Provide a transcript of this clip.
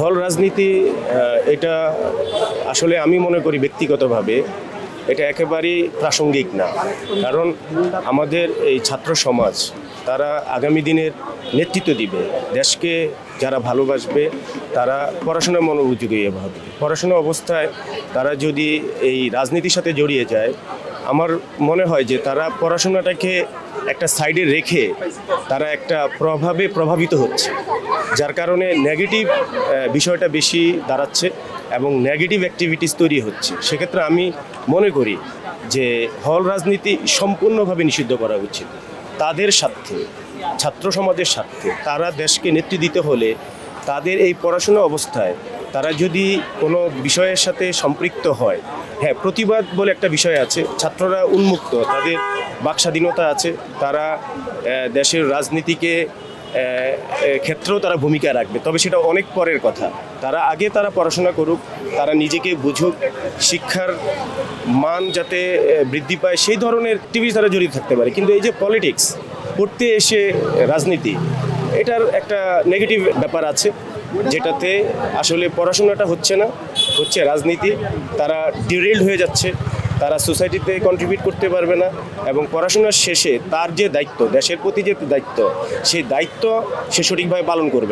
হল রাজনীতি এটা আসলে আমি মনে করি ব্যক্তিগতভাবে এটা একেবারেই প্রাসঙ্গিক না। কারণ আমাদের এই ছাত্র সমাজ, তারা আগামী দিনের নেতৃত্ব দিবে। দেশকে যারা ভালোবাসবে, তারা পড়াশোনার মনোযোগী হবে পড়াশোনা অবস্থায় তারা যদি এই রাজনীতির সাথে জড়িয়ে যায়, আমার মনে হয় যে তারা পড়াশোনাটাকে একটা সাইডে রেখে তারা একটা প্রভাবে প্রভাবিত হচ্ছে। যার কারণে নেগেটিভ বিষয়টা বেশি দাঁড়াচ্ছে এবং নেগেটিভ অ্যাক্টিভিটিস তৈরি হচ্ছে। সেক্ষেত্রে আমি মনে করি যে হল রাজনীতি সম্পূর্ণভাবে নিষিদ্ধ করা উচিত। তাদের স্বার্থে, ছাত্র সমাজের স্বার্থে তারা দেশকে নেতৃত্ব দিতে হলে তাদের এই পড়াশোনা অবস্থায় তারা যদি কোনো বিষয়ের সাথে সম্পৃক্ত হয় হ্যাঁ প্রতিবাদ বলে একটা বিষয় আছে, ছাত্ররা উন্মুক্ত, তাদের বাকস্বাধীনতা আছে, তারা দেশের রাজনীতিকে ক্ষেত্রেও তারা ভূমিকা রাখবে। তবে সেটা অনেক পরের কথা। তারা আগে তারা পড়াশোনা করুক, তারা নিজেকে বুঝুক, শিক্ষার মান যাতে বৃদ্ধি পায়, সেই ধরনের টিভি তারা জড়িত থাকতে পারে। কিন্তু এই যে পলিটিক্স পড়তে এসে রাজনীতি, এটার একটা নেগেটিভ ব্যাপার আছে, যেটাতে আসলে পড়াশোনাটা হচ্ছে না, হচ্ছে রাজনীতি, তারা ডিরেল্ড হয়ে যাচ্ছে। তারা সোসাইটিতে কন্ট্রিবিউট করতে পারবে না এবং পড়াশোনার শেষে তার যে দায়িত্ব, দেশের প্রতি যে দায়িত্ব, সেই দায়িত্ব সে সঠিকভাবে পালন করবে না।